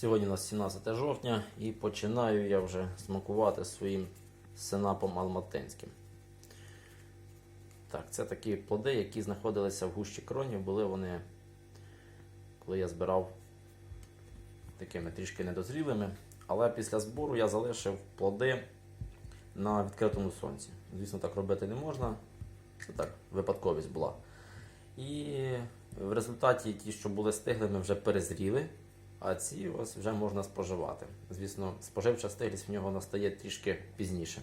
Сьогодні у нас 17 жовтня і починаю я вже смакувати своїм синапом алматинським. Так, це такі плоди, які знаходилися в гущі кронів. Були вони, коли я збирав такими трішки недозрілими. Але після збору я залишив плоди на відкритому сонці. Звісно, так робити не можна. Це так, випадковість була. І в результаті ті, що були стиглими, вже перезріли, а ці ось вже можна споживати. Звісно, споживча стиглість в нього настає трішки пізніше.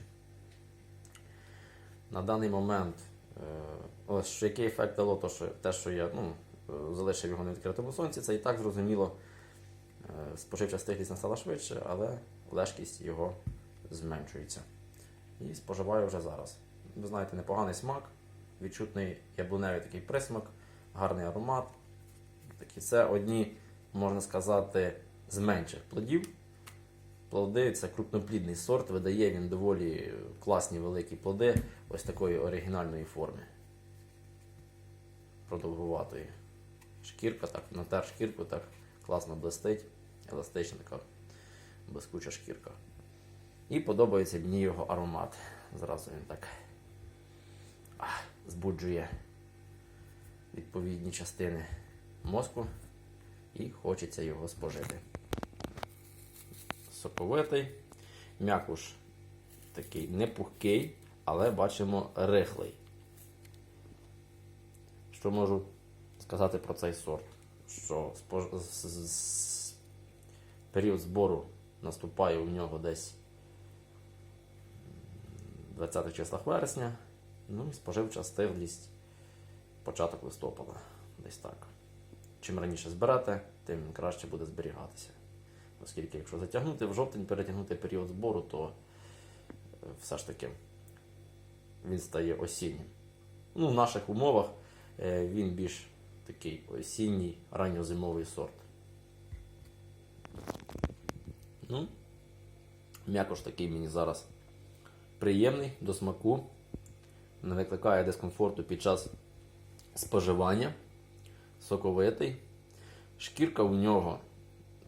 На даний момент, е, ось який ефект дало, то, що, те, що я ну, е, залишив його на відкритому сонці, це і так зрозуміло. Е, Споживча стиглість настала швидше, але лежкість його зменшується. І споживаю вже зараз. Ви знаєте, непоганий смак, відчутний яблуневий такий присмак, гарний аромат. Такі це одні, можна сказати, з менших плодів. Плоди це крупноплідний сорт, видає він доволі класні великі плоди ось такої оригінальної форми. Продовгуватої. Шкірка так, натер шкірку так класно блистить, еластична така блискуча шкірка. І подобається мені його аромат. Зразу він так збуджує відповідні частини мозку і хочеться його спожити. Соковитий, м'якуш такий не пухкий, але бачимо рихлий. Що можу сказати про цей сорт? Що спож- період збору наступає у нього десь 20 числах вересня. Ну і споживча стиглість початок листопада. Десь так. Чим раніше зберете, тим краще буде зберігатися. Оскільки, якщо затягнути в жовтень, перетягнути період збору, то е, все ж таки він стає осіннім. Ну, в наших умовах е, він більш такий осінній ранньозимовий сорт. Ну, м'якош такий мені зараз приємний до смаку, не викликає дискомфорту під час споживання, соковитий. Шкірка в нього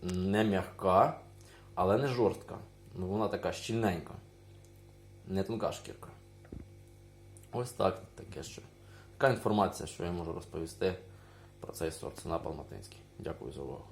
не м'яка, але не жорстка. Ну, вона така щільненька, не тонка шкірка. Ось так таке що. Така інформація, що я можу розповісти про цей сорт Сенап матинський. Дякую за увагу.